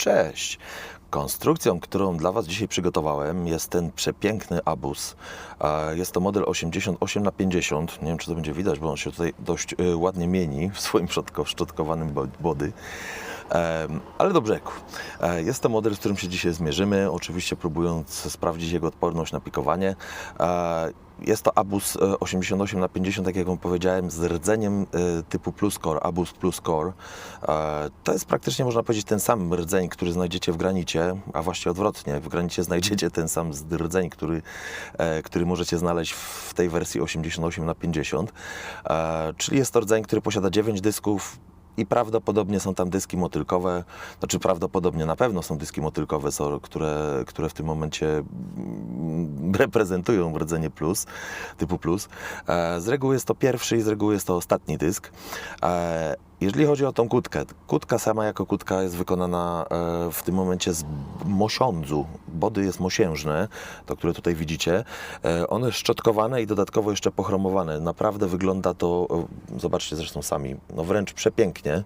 Cześć! Konstrukcją, którą dla Was dzisiaj przygotowałem jest ten przepiękny abus. Jest to model 88 na 50 Nie wiem, czy to będzie widać, bo on się tutaj dość e, ładnie mieni w swoim szczotko- szczotkowanym bo- body. Ale do brzegu. E, Jest to model, z którym się dzisiaj zmierzymy, oczywiście próbując sprawdzić jego odporność na pikowanie. E, Jest to Abus e, 88 na 50 tak jak Wam powiedziałem, z rdzeniem e, typu Plus Core, Abus Plus Core. E, To jest praktycznie, można powiedzieć, ten sam rdzeń, który znajdziecie w granicie, a właściwie odwrotnie, w granicie znajdziecie ten sam rdzeń, który, e, który możecie znaleźć w tej wersji 88 na 50 E, Czyli jest to rdzeń, który posiada 9 dysków, i prawdopodobnie są tam dyski motylkowe, znaczy prawdopodobnie na pewno są dyski motylkowe, które, które w tym momencie mm, reprezentują rdzenie plus, typu plus. E, Z reguły jest to pierwszy i z reguły jest to ostatni dysk. Jeżeli chodzi o tą kutkę, kutka sama jako kutka jest wykonana e, w tym momencie z mosiądzu. Body jest mosiężne, to które tutaj widzicie. E, One szczotkowane i dodatkowo jeszcze pochromowane. Naprawdę wygląda to, e, zobaczcie zresztą sami, no wręcz przepięknie.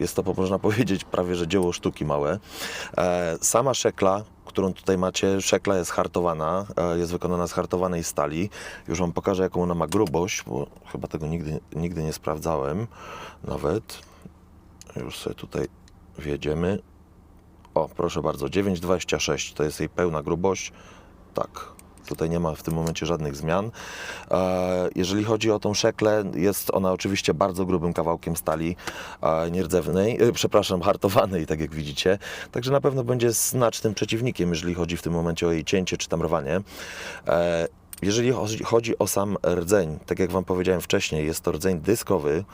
Jest to, można powiedzieć, prawie że dzieło sztuki małe. E, Sama szekla, którą tutaj macie, szekla jest hartowana, e, jest wykonana z hartowanej stali. Już Wam pokażę, jaką ona ma grubość, bo chyba tego nigdy, nigdy nie sprawdzałem nawet. Już sobie tutaj wjedziemy. O, proszę bardzo, 9,26 to jest jej pełna grubość. Tak, tutaj nie ma w tym momencie żadnych zmian. E, Jeżeli chodzi o tą szeklę, jest ona oczywiście bardzo grubym kawałkiem stali e, nierdzewnej, e, przepraszam, hartowanej, tak jak widzicie. Także na pewno będzie znacznym przeciwnikiem, jeżeli chodzi w tym momencie o jej cięcie czy tam rwanie. E, jeżeli chodzi- o sam rdzeń, tak jak Wam powiedziałem wcześniej, jest to rdzeń dyskowy.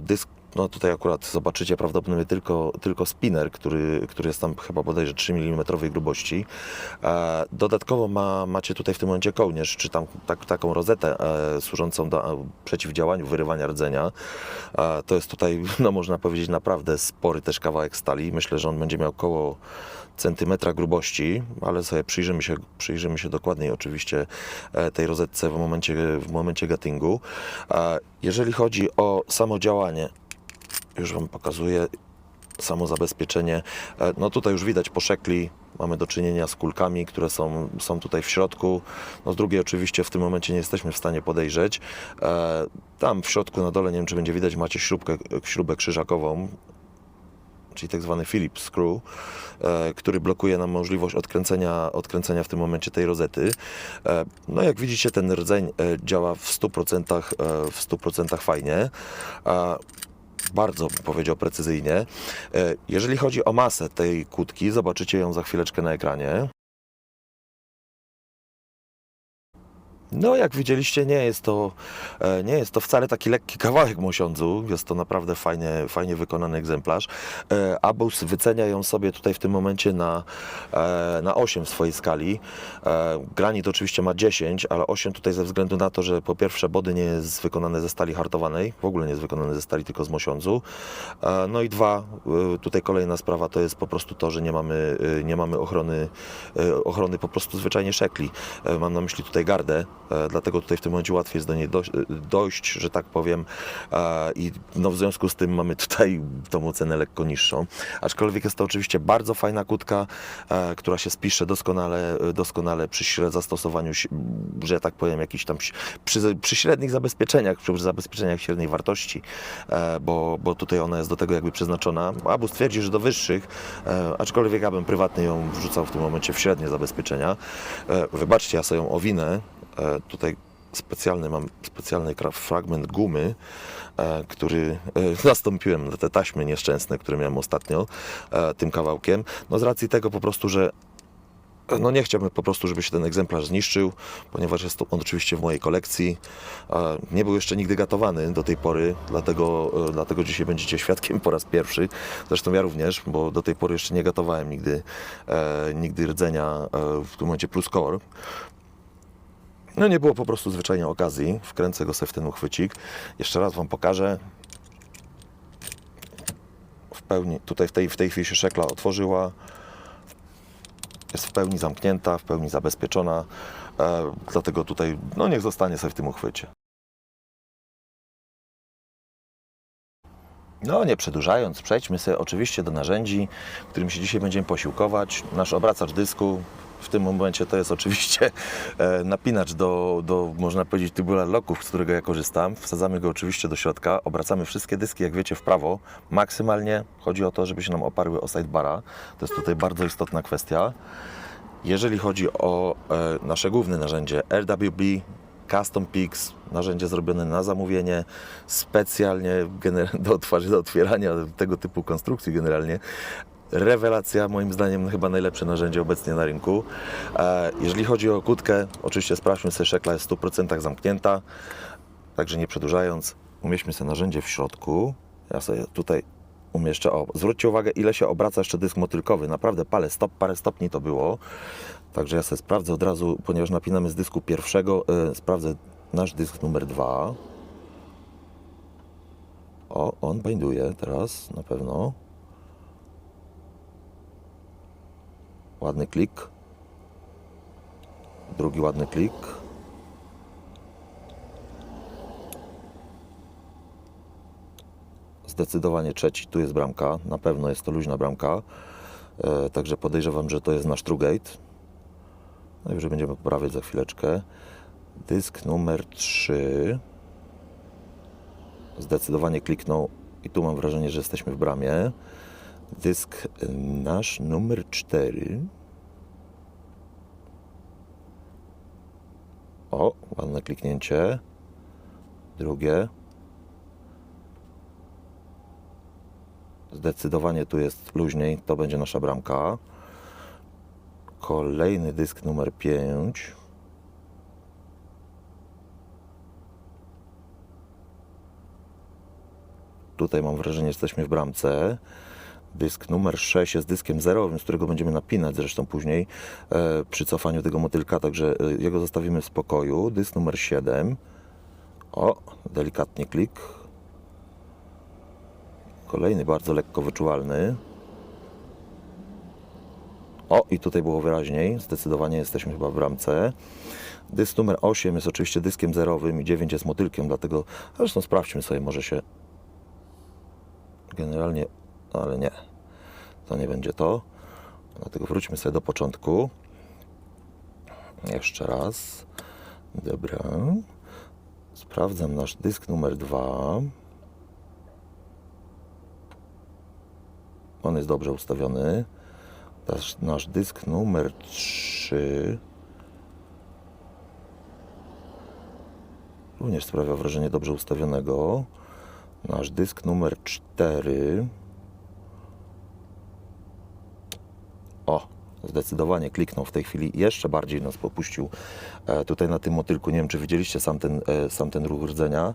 Dysk no tutaj akurat zobaczycie prawdopodobnie tylko, tylko spinner, który, który jest tam chyba bodajże 3 mm grubości. E, dodatkowo ma, macie tutaj w tym momencie kołnierz, czy tam tak, taką rozetę e, służącą do e, przeciwdziałaniu wyrywania rdzenia. To jest tutaj, no można powiedzieć, naprawdę spory też kawałek stali. Myślę, że on będzie miał około centymetra grubości, ale sobie przyjrzymy się, przyjrzymy się dokładniej oczywiście tej rozetce w momencie, w momencie guttingu. E, Jeżeli chodzi o samo działanie, już Wam pokazuję samo zabezpieczenie. E, No tutaj już widać po szekli, mamy do czynienia z kulkami, które są, są tutaj w środku. No z drugiej oczywiście w tym momencie nie jesteśmy w stanie podejrzeć. E, Tam w środku na dole, nie wiem czy będzie widać, macie śrubkę, śrubę krzyżakową, czyli tak zwany Phillips screw, e, który blokuje nam możliwość odkręcenia, odkręcenia w tym momencie tej rozety. No jak widzicie ten rdzeń działa w 100%, e, w 100% fajnie. Bardzo powiedział precyzyjnie. E, Jeżeli chodzi o masę tej kłódki, zobaczycie ją za chwileczkę na ekranie. No, jak widzieliście, nie jest to, e, nie jest to wcale taki lekki kawałek mosiądzu. Jest to naprawdę fajnie, fajnie wykonany egzemplarz. E, Abus wycenia ją sobie tutaj w tym momencie na, e, na 8 w swojej skali. Granit oczywiście ma 10, ale 8 tutaj ze względu na to, że po pierwsze body nie jest wykonane ze stali hartowanej, w ogóle nie jest wykonane ze stali, tylko z mosiądzu. No i dwa, tutaj kolejna sprawa to jest po prostu to, że nie mamy, nie mamy ochrony, ochrony po prostu zwyczajnie szekli. Mam na myśli tutaj gardę, dlatego tutaj w tym momencie łatwiej jest do niej dojść, dojść że tak powiem. E, I no w związku z tym mamy tutaj tą ocenę lekko niższą. Aczkolwiek jest to oczywiście bardzo fajna kutka, e, która się spisze doskonale, doskonale przy zastosowaniu, że tak powiem, jakichś tam przy, przy średnich zabezpieczeniach, przy zabezpieczeniach średniej wartości, e, bo, bo tutaj ona jest do tego jakby przeznaczona. Abus twierdzi, że do wyższych, e, aczkolwiek ja bym prywatnie ją wrzucał w tym momencie w średnie zabezpieczenia. E, Wybaczcie, ja sobie ją owinę. E, Tutaj specjalny mam specjalny fragment gumy, e, który e, zastąpiłem na te taśmy nieszczęsne, które miałem ostatnio tym kawałkiem. No z racji tego po prostu, że no nie chciałbym po prostu, żeby się ten egzemplarz zniszczył, ponieważ jest on oczywiście w mojej kolekcji. Nie był jeszcze nigdy gatowany do tej pory, dlatego, dlatego dzisiaj będziecie świadkiem po raz pierwszy. Zresztą ja również, bo do tej pory jeszcze nie gatowałem nigdy, nigdy rdzenia w tym momencie plus core. No nie było po prostu zwyczajnie okazji. Wkręcę go sobie w ten uchwycik. Jeszcze raz Wam pokażę. W pełni, tutaj w tej, w tej chwili się szekla otworzyła. Jest w pełni zamknięta, w pełni zabezpieczona. E, dlatego tutaj, no niech zostanie sobie w tym uchwycie. No, nie przedłużając, przejdźmy sobie oczywiście do narzędzi, którym się dzisiaj będziemy posiłkować. Nasz obracacz dysku w tym momencie to jest oczywiście e, napinacz do, do, można powiedzieć, tubular locków, z którego ja korzystam. Wsadzamy go oczywiście do środka, obracamy wszystkie dyski, jak wiecie, w prawo, maksymalnie. Chodzi o to, żeby się nam oparły o sidebara. To jest tutaj bardzo istotna kwestia. Jeżeli chodzi o e, nasze główne narzędzie RWB Custom Pix, narzędzie zrobione na zamówienie, specjalnie do, otwarzy, do otwierania tego typu konstrukcji generalnie. Rewelacja, moim zdaniem chyba najlepsze narzędzie obecnie na rynku. Jeżeli chodzi o kłódkę, oczywiście sprawdźmy sobie, szekla jest w 100% zamknięta, także nie przedłużając, umieśćmy sobie narzędzie w środku. Ja sobie tutaj umieszczę, o, zwróćcie uwagę, ile się obraca jeszcze dysk motylkowy, naprawdę parę, stop, parę stopni to było. Także ja sobie sprawdzę od razu, ponieważ napinamy z dysku pierwszego, e, sprawdzę nasz dysk numer dwa. O, on binduje teraz na pewno. Ładny klik. Drugi ładny klik. Zdecydowanie trzeci, tu jest bramka. Na pewno jest to luźna bramka. E, także podejrzewam, że to jest nasz TrueGate. Najwyżej będziemy poprawiać za chwileczkę. Dysk numer 3. Zdecydowanie kliknął i tu mam wrażenie, że jesteśmy w bramie. Dysk nasz numer 4. O, ładne kliknięcie. Drugie. Zdecydowanie tu jest luźniej, to będzie nasza bramka. Kolejny dysk numer 5. Tutaj mam wrażenie, że jesteśmy w bramce. Dysk numer 6 jest dyskiem zerowym, z którego będziemy napinać zresztą później e, przy cofaniu tego motylka, także e, jego zostawimy w spokoju. Dysk numer 7. O, delikatnie klik. Kolejny bardzo lekko wyczuwalny. O, i tutaj było wyraźniej. Zdecydowanie jesteśmy chyba w bramce. Dysk numer 8 jest oczywiście dyskiem zerowym i 9 jest motylkiem, dlatego zresztą sprawdźmy sobie, może się generalnie, ale nie, to nie będzie to. Dlatego wróćmy sobie do początku. Jeszcze raz. Dobra. Sprawdzam nasz dysk numer 2. On jest dobrze ustawiony. Nasz, nasz dysk numer 3 również sprawia wrażenie dobrze ustawionego. Nasz dysk numer 4. O, zdecydowanie kliknął w tej chwili. Jeszcze bardziej nas popuścił e, tutaj na tym motylku. Nie wiem, czy widzieliście sam ten, e, sam ten ruch rdzenia.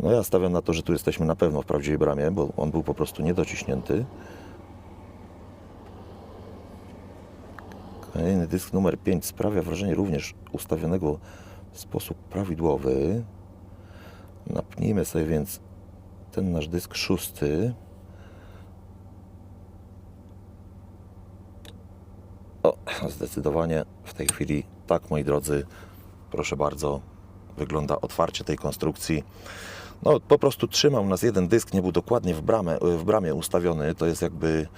No ja stawiam na to, że tu jesteśmy na pewno w prawdziwej bramie, bo on był po prostu niedociśnięty. Kolejny dysk numer 5 sprawia wrażenie również ustawionego w sposób prawidłowy. Napnijmy sobie więc ten nasz dysk szósty. O, zdecydowanie w tej chwili tak, moi drodzy, proszę bardzo, wygląda otwarcie tej konstrukcji. No, po prostu trzymał nas jeden dysk, nie był dokładnie w, bramę, w bramie ustawiony. To jest jakby,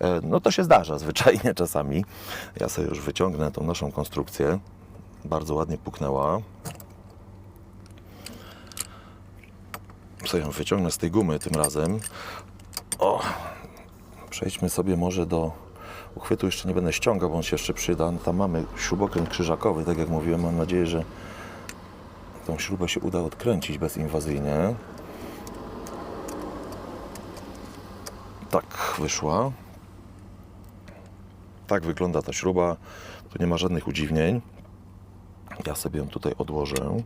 e, no to się zdarza zwyczajnie czasami. Ja sobie już wyciągnę tą naszą konstrukcję. Bardzo ładnie puknęła. sobie ją wyciągnę z tej gumy tym razem. O, przejdźmy sobie może do uchwytu. Jeszcze nie będę ściągał, bo on się jeszcze przyda. No, Tam mamy śrubokręt krzyżakowy, tak jak mówiłem. Mam nadzieję, że tą śrubę się uda odkręcić bezinwazyjnie. Tak wyszła. Tak wygląda ta śruba. Tu nie ma żadnych udziwnień. Ja sobie ją tutaj odłożę.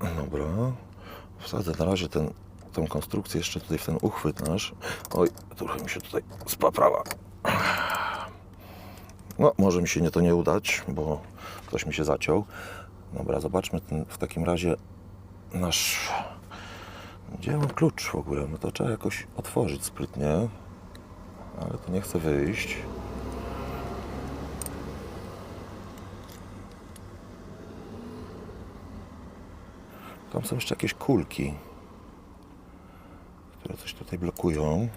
Dobra. Wsadzę na razie ten, tą konstrukcję jeszcze tutaj w ten uchwyt nasz. Oj, trochę mi się tutaj spaprała. No, może mi się nie to nie udać, bo ktoś mi się zaciął. Dobra, zobaczmy ten, w takim razie nasz... Gdzie mam klucz w ogóle? No to trzeba jakoś otworzyć sprytnie. Ale to nie chce wyjść. Tam są jeszcze jakieś kulki, które coś tutaj blokują.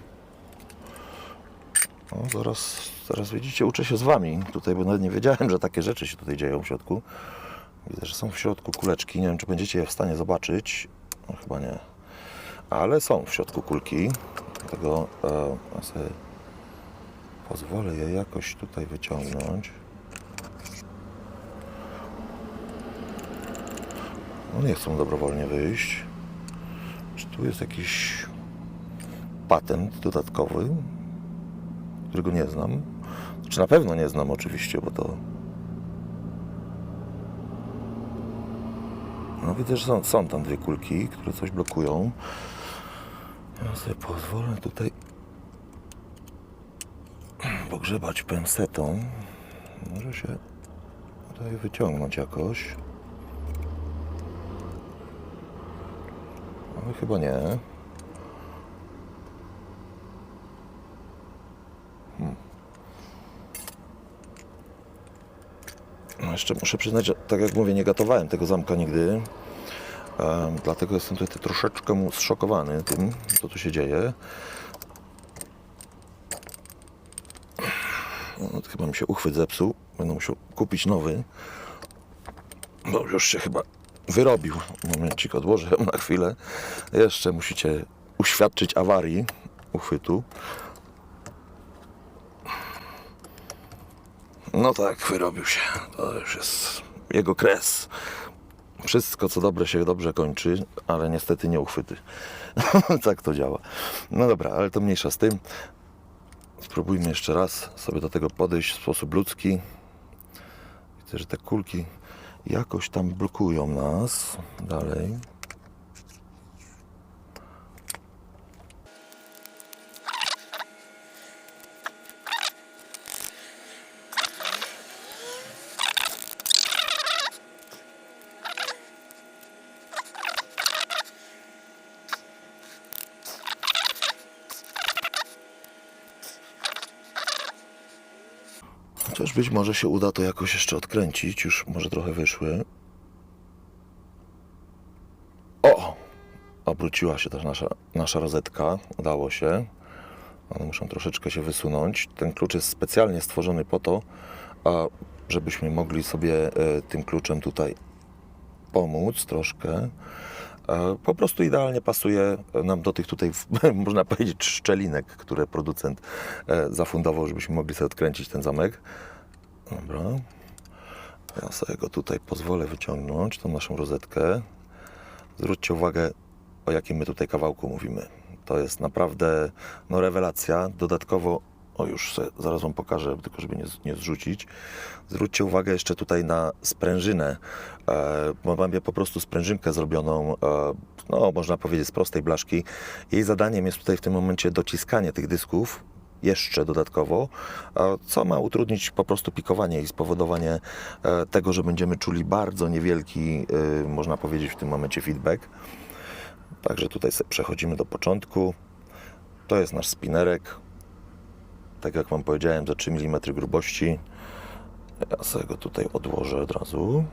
O, zaraz, zaraz widzicie, uczę się z Wami tutaj, bo nawet nie wiedziałem, że takie rzeczy się tutaj dzieją w środku. Widzę, że są w środku kuleczki, nie wiem, czy będziecie je w stanie zobaczyć. No, chyba nie. Ale są w środku kulki, dlatego e, sobie pozwolę je jakoś tutaj wyciągnąć. No nie chcą dobrowolnie wyjść. Czy tu jest jakiś patent dodatkowy, którego nie znam? Czy na pewno nie znam oczywiście, bo to... No widzę, że są, są tam dwie kulki, które coś blokują. Ja sobie pozwolę tutaj pogrzebać pensetą. Może się tutaj wyciągnąć jakoś. Ale chyba nie. No jeszcze muszę przyznać, że tak jak mówię, nie gotowałem tego zamka nigdy. Em, dlatego jestem tutaj troszeczkę mu zszokowany tym, co tu się dzieje. No, chyba mi się uchwyt zepsuł. Będę musiał kupić nowy. Bo już się chyba wyrobił. Momencik, odłożę na chwilę. Jeszcze musicie uświadczyć awarii uchwytu. No tak, wyrobił się. To już jest jego kres. Wszystko, co dobre się dobrze kończy, ale niestety nie uchwyty. tak to działa. No dobra, ale to mniejsza z tym. Spróbujmy jeszcze raz sobie do tego podejść w sposób ludzki. Widzę, że te kulki jakoś tam blokują nas dalej. Chociaż być może się uda to jakoś jeszcze odkręcić. Już może trochę wyszły. O! Obróciła się też nasza, nasza rozetka. Udało się. One muszą troszeczkę się wysunąć. Ten klucz jest specjalnie stworzony po to, a żebyśmy mogli sobie e, tym kluczem tutaj pomóc troszkę. E, Po prostu idealnie pasuje nam do tych tutaj, można powiedzieć, szczelinek, które producent e, zafundował, żebyśmy mogli sobie odkręcić ten zamek. Dobra. Ja sobie go tutaj pozwolę wyciągnąć, tą naszą rozetkę. Zwróćcie uwagę, o jakim my tutaj kawałku mówimy. To jest naprawdę no, rewelacja. Dodatkowo, o już sobie, zaraz Wam pokażę, tylko żeby nie, nie zrzucić. Zwróćcie uwagę jeszcze tutaj na sprężynę, e, bo mamy po prostu sprężynkę zrobioną, e, no można powiedzieć z prostej blaszki. Jej zadaniem jest tutaj w tym momencie dociskanie tych dysków, jeszcze dodatkowo, co ma utrudnić po prostu pikowanie i spowodowanie e, tego, że będziemy czuli bardzo niewielki, e, można powiedzieć w tym momencie feedback. Także tutaj przechodzimy do początku. To jest nasz spinerek. Tak jak Wam powiedziałem, za 3 mm grubości. Ja sobie go tutaj odłożę od razu.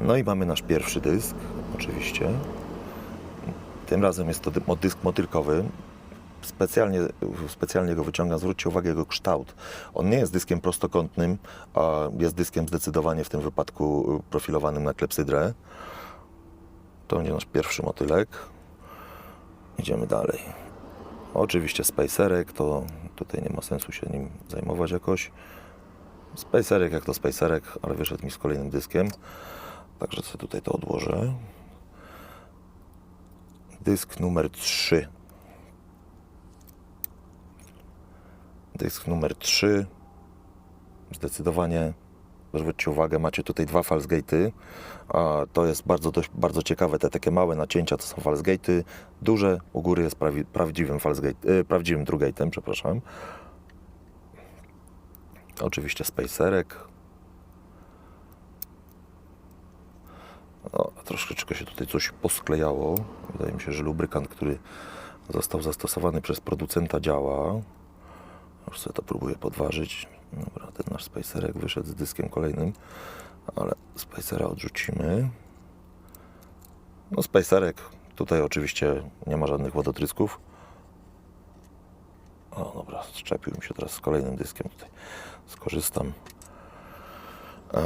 No i mamy nasz pierwszy dysk, oczywiście. Tym razem jest to dysk motylkowy. Specjalnie, specjalnie go wyciągam. Zwróćcie uwagę jego kształt. On nie jest dyskiem prostokątnym, a jest dyskiem zdecydowanie w tym wypadku y, profilowanym na klepsydrę. To będzie nasz pierwszy motylek. Idziemy dalej. Oczywiście spacerek, to tutaj nie ma sensu się nim zajmować jakoś. Spacerek jak to spacerek, ale wyszedł mi z kolejnym dyskiem. Także sobie tutaj to odłożę. Dysk numer 3. Dysk numer 3. Zdecydowanie zwróćcie uwagę, macie tutaj dwa falsegate'y. A To jest bardzo, dość, bardzo ciekawe. Te takie małe nacięcia to są falsegate'y. Duże u góry jest prawi, prawdziwym, falsegate, e, prawdziwym truegate'em, przepraszam. Oczywiście spacerek. O, troszeczkę się tutaj coś posklejało. Wydaje mi się, że lubrykant, który został zastosowany przez producenta działa. Już sobie to próbuję podważyć. Dobra, ten nasz spacerek wyszedł z dyskiem kolejnym, ale spacera odrzucimy. No spacerek Tutaj oczywiście nie ma żadnych wodotrysków. O, dobra, szczepił mi się teraz z kolejnym dyskiem tutaj. Skorzystam.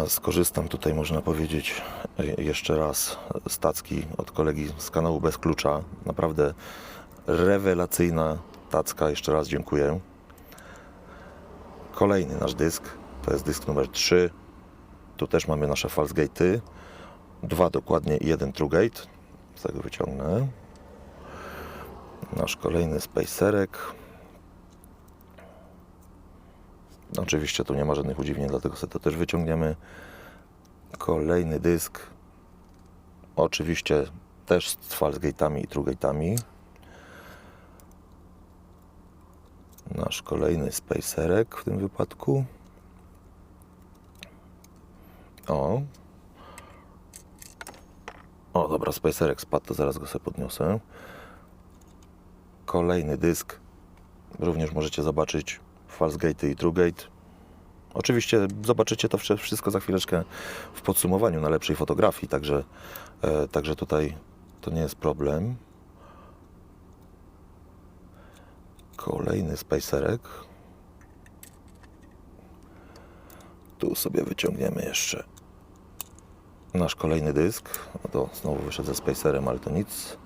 Skorzystam tutaj, można powiedzieć, je- jeszcze raz z tacki od kolegi z kanału Bez Klucza. Naprawdę rewelacyjna tacka, jeszcze raz dziękuję. Kolejny nasz dysk, to jest dysk numer 3. Tu też mamy nasze falsegate'y. Dwa dokładnie i jeden TrueGate. Z tego wyciągnę. Nasz kolejny spacerek. Oczywiście tu nie ma żadnych udziwnień, dlatego sobie to też wyciągniemy. Kolejny dysk. Oczywiście też z falsegate'ami i TrueGate'ami. Nasz kolejny spacerek w tym wypadku. O. O, dobra, spacerek spadł, to zaraz go sobie podniosę. Kolejny dysk. Również możecie zobaczyć Falsegate i TrueGate. Oczywiście zobaczycie to wszystko za chwileczkę w podsumowaniu na lepszej fotografii, także, e, także tutaj to nie jest problem. Kolejny spacerek. Tu sobie wyciągniemy jeszcze nasz kolejny dysk. No to znowu wyszedł ze spacerem, ale to nic.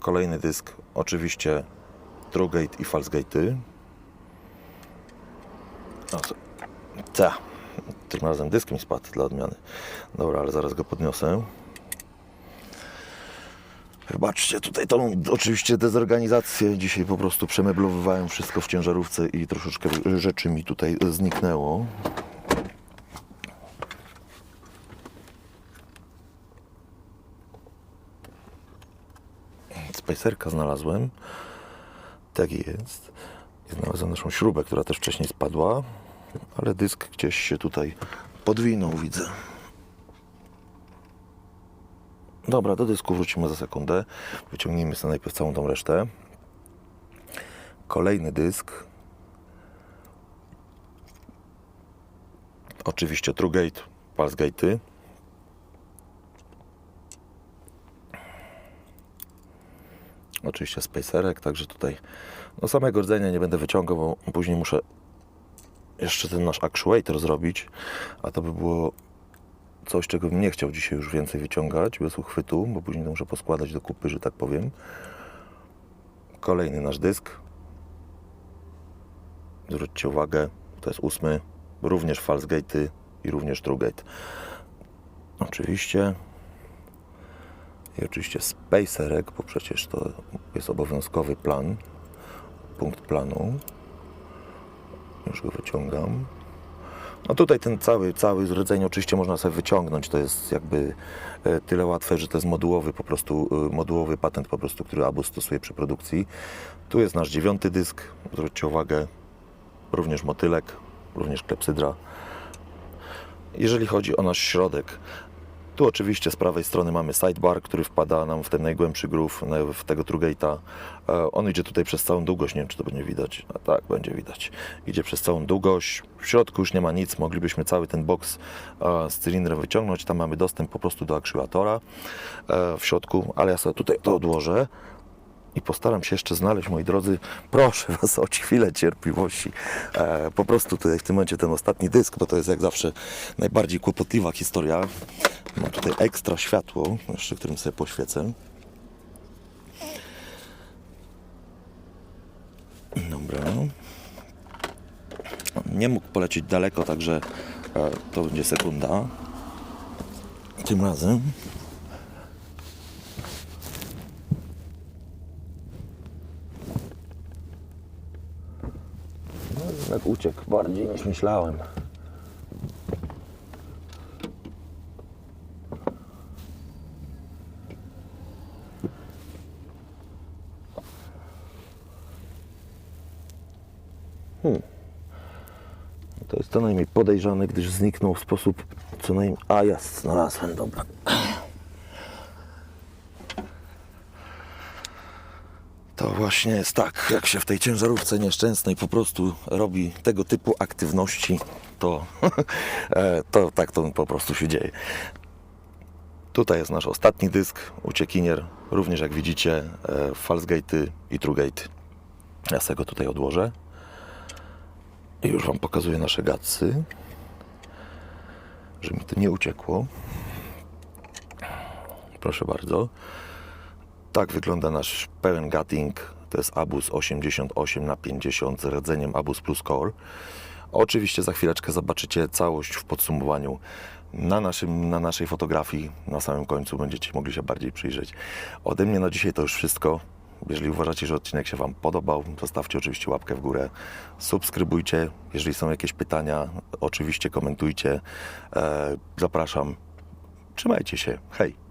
Kolejny dysk, oczywiście TrueGate i FalseGate'y. O, co? Ta. Tym razem dysk mi spadł dla odmiany. Dobra, ale zaraz go podniosę. Wybaczcie, tutaj tą oczywiście dezorganizację. Dzisiaj po prostu przemeblowywałem wszystko w ciężarówce i troszeczkę rzeczy mi tutaj zniknęło. Spacerka znalazłem. Tak jest. Znalazłem naszą śrubę, która też wcześniej spadła, ale dysk gdzieś się tutaj podwinął, widzę. Dobra, do dysku wrócimy za sekundę. Wyciągnijmy sobie najpierw całą tą resztę. Kolejny dysk. Oczywiście TrueGate, Pulsegate'y. Oczywiście spacerek, także tutaj no samego rdzenia nie będę wyciągał, bo później muszę jeszcze ten nasz actuator zrobić, a to by było coś, czego bym nie chciał dzisiaj już więcej wyciągać bez uchwytu, bo później to muszę poskładać do kupy, że tak powiem. Kolejny nasz dysk. Zwróćcie uwagę, to jest ósmy, również falsegate'y i również TrueGate. Oczywiście i oczywiście spacerek, bo przecież to jest obowiązkowy plan, punkt planu. Już go wyciągam. No tutaj ten cały, cały rdzeń oczywiście można sobie wyciągnąć. To jest jakby e, tyle łatwe, że to jest modułowy po prostu, e, modułowy patent po prostu, który ABUS stosuje przy produkcji. Tu jest nasz dziewiąty dysk. Zwróćcie uwagę, również motylek, również klepsydra. Jeżeli chodzi o nasz środek, tu oczywiście z prawej strony mamy sidebar, który wpada nam w ten najgłębszy groove, w tego TrueGate'a. E, On idzie tutaj przez całą długość, nie wiem czy to będzie widać, a tak, będzie widać. Idzie przez całą długość, w środku już nie ma nic, moglibyśmy cały ten box e, z cylindrem wyciągnąć, tam mamy dostęp po prostu do aktuatora e, w środku, ale ja sobie tutaj to odłożę. I postaram się jeszcze znaleźć, moi drodzy, proszę Was o chwilę cierpliwości. E, po prostu tutaj w tym momencie ten ostatni dysk, bo to jest jak zawsze najbardziej kłopotliwa historia. Mam tutaj ekstra światło, jeszcze którym sobie poświecę. Dobra. Nie mógł polecieć daleko, także e, to będzie sekunda. Tym razem. No, uciekł bardziej niż myślałem. To jest co najmniej podejrzane, gdyż zniknął w sposób co najmniej... A, ja znalazłem, dobra. To właśnie jest tak, jak się w tej ciężarówce nieszczęsnej po prostu robi tego typu aktywności, to, e, to tak to po prostu się dzieje. Tutaj jest nasz ostatni dysk, uciekinier, również jak widzicie, e, falsegate'y i truegate'y. Ja sobie go tutaj odłożę. I już Wam pokazuję nasze gatsy, żeby mi to nie uciekło. Proszę bardzo. Tak wygląda nasz pełen gutting. To jest Abus 88 na 50 z rdzeniem Abus Plus Core. Oczywiście za chwileczkę zobaczycie całość w podsumowaniu na, naszym, na naszej fotografii. Na samym końcu będziecie mogli się bardziej przyjrzeć. Ode mnie na dzisiaj to już wszystko. Jeżeli uważacie, że odcinek się Wam podobał, zostawcie oczywiście łapkę w górę, subskrybujcie. Jeżeli są jakieś pytania, oczywiście komentujcie. E, zapraszam. Trzymajcie się. Hej!